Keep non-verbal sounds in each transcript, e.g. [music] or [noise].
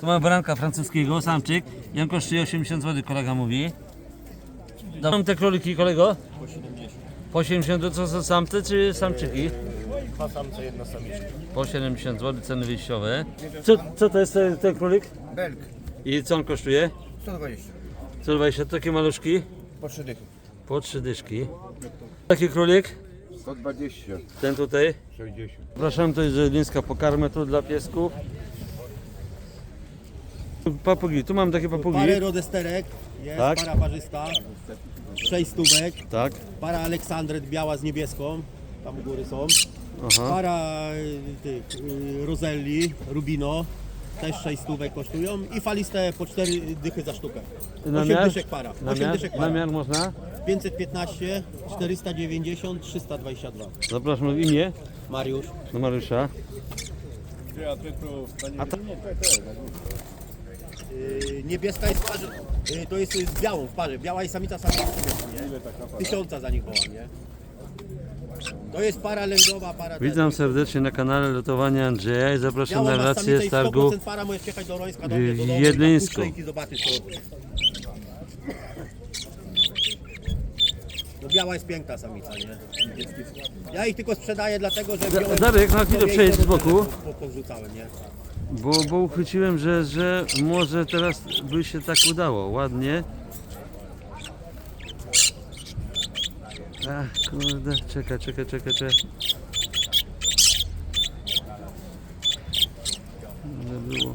Tu mamy baranka francuskiego, samczyk. On kosztuje 80 zł, kolega mówi. Mam te króliki, kolego? Po 70. Po 80 to co są samce czy samczyki? Dwa samce, jedna samiczka. Po 70 zł ceny wyjściowe. Co, co to jest ten, ten królik? Belk. I co on kosztuje? 120. Co 20, takie maluszki? Po 3 dychy. Po trzy dyszki. Taki królik? 120. Ten tutaj? 60. Zapraszam, to jest żelińska pokarmę tu dla piesków. Papugi, tu mam takie papugi. Parę rodesterek, jest Tak. para parzysta, sześć stówek, Tak, para Aleksandret biała z niebieską, tam u góry są, aha. para y, tych y, Roselli, Rubino, też sześć stówek kosztują i faliste po cztery dychy za sztukę. Na 8 miar? dyszek para, Na 8 miar? dyszek para. miar można? 515, 490, 322. Zapraszam w imię Mariusz. do Mariusza. Y, niebieska jest w parze, y, to jest z białą w parze, biała i samica samica, nie? Tysiąca za nich wołam, nie? To jest para lęgowa, para... Witam serdecznie na kanale Lotowania Andrzeja i zapraszam na ma relację i z targu 100% para, możesz jechać do Rońska, do mnie, do w domu, Jedlińsku. na Puszczę i zobaczysz to. No biała jest piękna samica, nie? Ja ich tylko sprzedaję dlatego, że wziąłem... Darek, na chwilę przejdź z boku. po- Powrzucałem, nie? Bo, bo uchwyciłem, że, że może teraz by się tak udało. Ładnie. Ach, kurde, czekaj, czekaj, czekaj, czekaj. Nie było.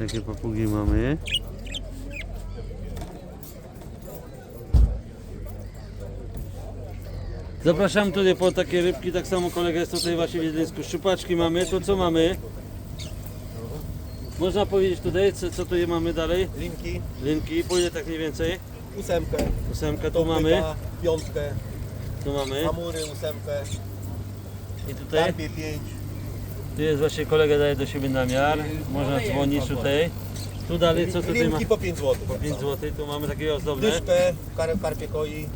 Takie papugi mamy. Zapraszam tutaj po takie rybki, tak samo kolega jest tutaj właśnie w Wiedeńsku. Szczupaczki mamy, to co mamy? Można powiedzieć tutaj, co, co tutaj mamy dalej? Linki, Linki, po ile tak mniej więcej? ósemkę, Ósemkę tu mamy, piątkę, tu mamy amury ósemkę, i tutaj, karpie pięć. Tu jest właśnie kolega daje do siebie namiar, można dzwonić tutaj. Tu dalej, co tutaj ma? Linki po 5 zł. 5 zł, tu mamy takie ozdobne. Dyszkę, kar, karpie koi,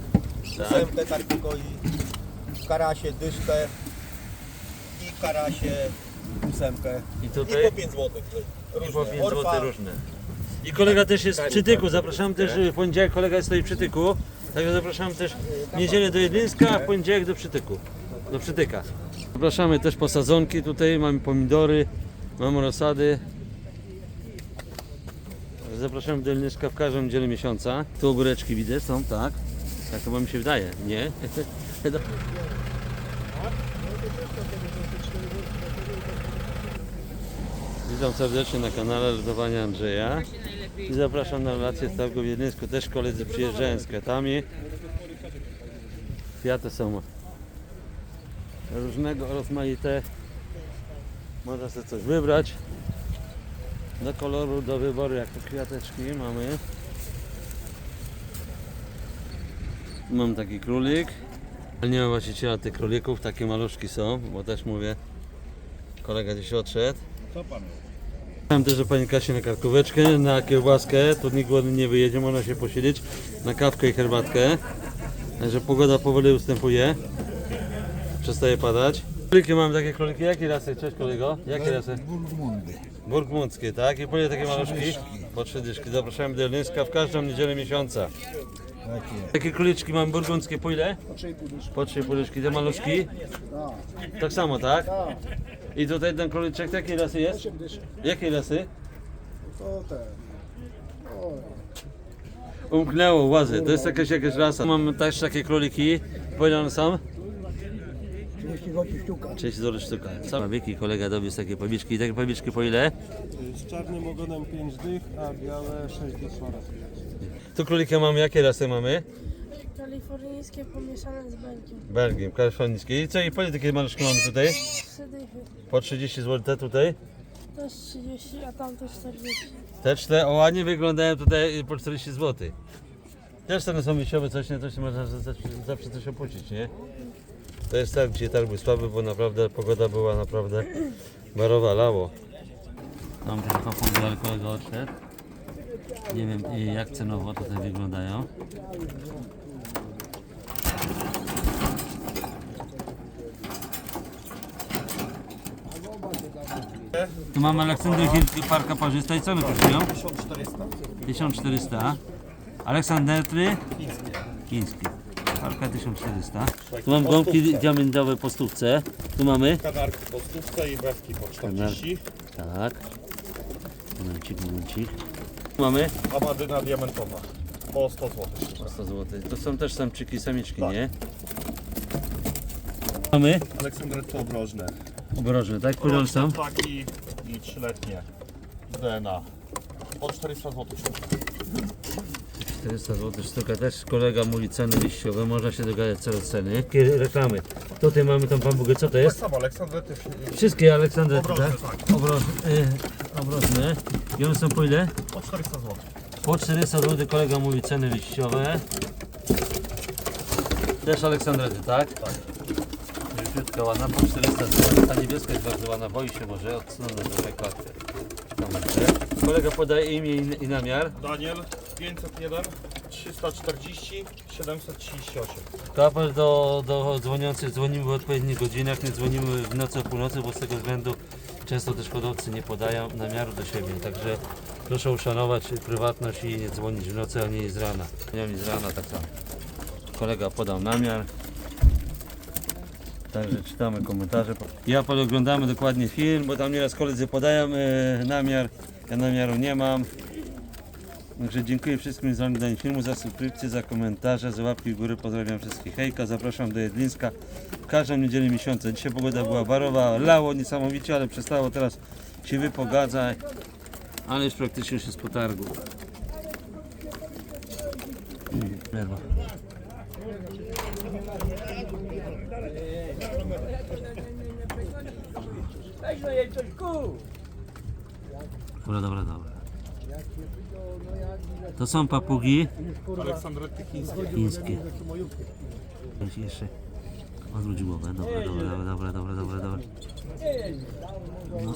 Tak. ósemkę karpie koi, karasie, dyszkę i karasie, ósemkę. I I tutaj po 5 zł. i po 5 zł różne. I kolega też jest w Przytyku, zapraszam też w poniedziałek kolega stoi w Przytyku. Także zapraszam też w niedzielę do Jedlińska, a w poniedziałek do Przytyku, do Przytyka. Zapraszamy też po sadzonki tutaj, mamy pomidory, mamy do Jedlińska w każdą niedzielę miesiąca. Tu ogóreczki widzę, są, tak. Tak chyba mi się wydaje, nie? [laughs] Witam serdecznie na kanale Lodowania Andrzeja i zapraszam na relację z targu w Wiedeńsku. Też koledzy przyjeżdżają z kwiatami. Kwiaty są różnego rozmaite. Można sobie coś wybrać. Do koloru, do wyboru, jak te kwiateczki mamy. Mam taki królik. Ale nie ma właściciela tych królików, takie maluszki są, bo też mówię, kolega gdzieś odszedł. Mam też do pani Kasi na karkóweczkę, na kiełbaskę, tu nikt głodny nie wyjedzie, można się posiedzieć, na kawkę i herbatkę. Także pogoda powoli ustępuje, przestaje padać. Króliki mam takie króliki, jakie rasy? Cześć kolego, jakie rasy? Burgmundzkie, tak? I ile takie maluszki? Po trzy dyszki. Zapraszamy do Jelnyska w każdą niedzielę miesiąca. Takie. Takie króliczki mam burgundzkie po ile? Po trzy dyszki. Te maluszki? Tak samo, tak? I tutaj ten króliczek, jakiej rasy jest? Jakiej rasy? To ten. Umknęło łazy, to jest jakaś jakaś rasa. Mam też takie króliki. Po ile one są? 30 zł sztuka. 30 zł sztuka. Sama wieki kolega dowiózł takie pawiczki. Takie pawiczki po ile? Z czarnym ogonem 5 dych, a białe 6 dych. Tu króliki mamy, jakie rasy mamy? Kalifornijskie pomieszane z Belgią. Belgii, kalifornijskie. I co, i po ile takie maluszki mamy tutaj? Trzy dychy. Po 30 zł te tutaj. To jest 30, a tamto 40. Te cztery, o ładnie wyglądają tutaj po 40 zł. Też one są wyjściowe, coś nie, coś można zawsze, zawsze coś opuścić, nie? To jest targ, gdzie targ był słaby, bo naprawdę pogoda była naprawdę barowa, lało. Tam ten kopą dla kolega odszedł. Nie wiem jak cenowo tutaj wyglądają. Tu mamy Aleksandrę Hiltry Parka Parzysta i co one kosztują? 1400. 1400. Aleksandetry? Chińskie. Chińskie. Parka 1400. Tu mam gąbki diamentowe po stówce. Tu mamy. Kanarki po stówce i brewki po 40. Tak. Momencik, momencik. Tu mamy Amadyna diamentowa po 100 zł. po 100 zł. To są też samczyki, samiczki, Tak. nie? Mamy Aleksandretto obrożne. obrożne, tak? Są? Ptaki i trzyletnie z DNA. Po 400 zł. 400 zł sztuka. Też kolega mówi ceny wyjściowe, można się dogadać co do ceny. Jakie reklamy. Tutaj mamy tą bambugę, co to Tak jest? samo, Wszystkie Aleksandry, Obrożne, tak? Obrożne, y, obrożne. I one są po ile? po 400 zł. Po 400 zł kolega mówi ceny wyjściowe. Też Aleksandrety, tak? Tak. Krótka ładna, po 400 zł. Ta niebieska jest bardzo ładna, boi się może, odsunę klatkę. Kamerkę. Kolega podaje imię i, i namiar. Daniel 501 340 738. Kapel do, do dzwoniących dzwonimy w odpowiednich godzinach, nie dzwonimy w nocy o północy, bo z tego względu często też hodowcy nie podają namiaru do siebie. Także proszę uszanować prywatność i nie dzwonić w nocy ani z rana. Ani z rana tak samo. Kolega podał namiar. Także czytamy komentarze. Ja podglądamy dokładnie film, bo tam nieraz koledzy podają e, namiar. Ja namiaru nie mam. Także dziękuję wszystkim za oglądanie filmu, za subskrypcję, za komentarze, za łapki w górę. Pozdrawiam wszystkich. Hejka, zapraszam do Jedlińska w każdą niedzielę miesiąca. Dzisiaj pogoda była barowa, lało niesamowicie, ale przestało teraz się wypogadzać. Ale już praktycznie się z potargu. Nerwa. Dobra, dobra, dobra. To są papugi Aleksandrety chińskie. chińskie. Weź jeszcze odwróć głowę. Dobra, dobra, dobra, dobra, dobra, dobra, dobra. No.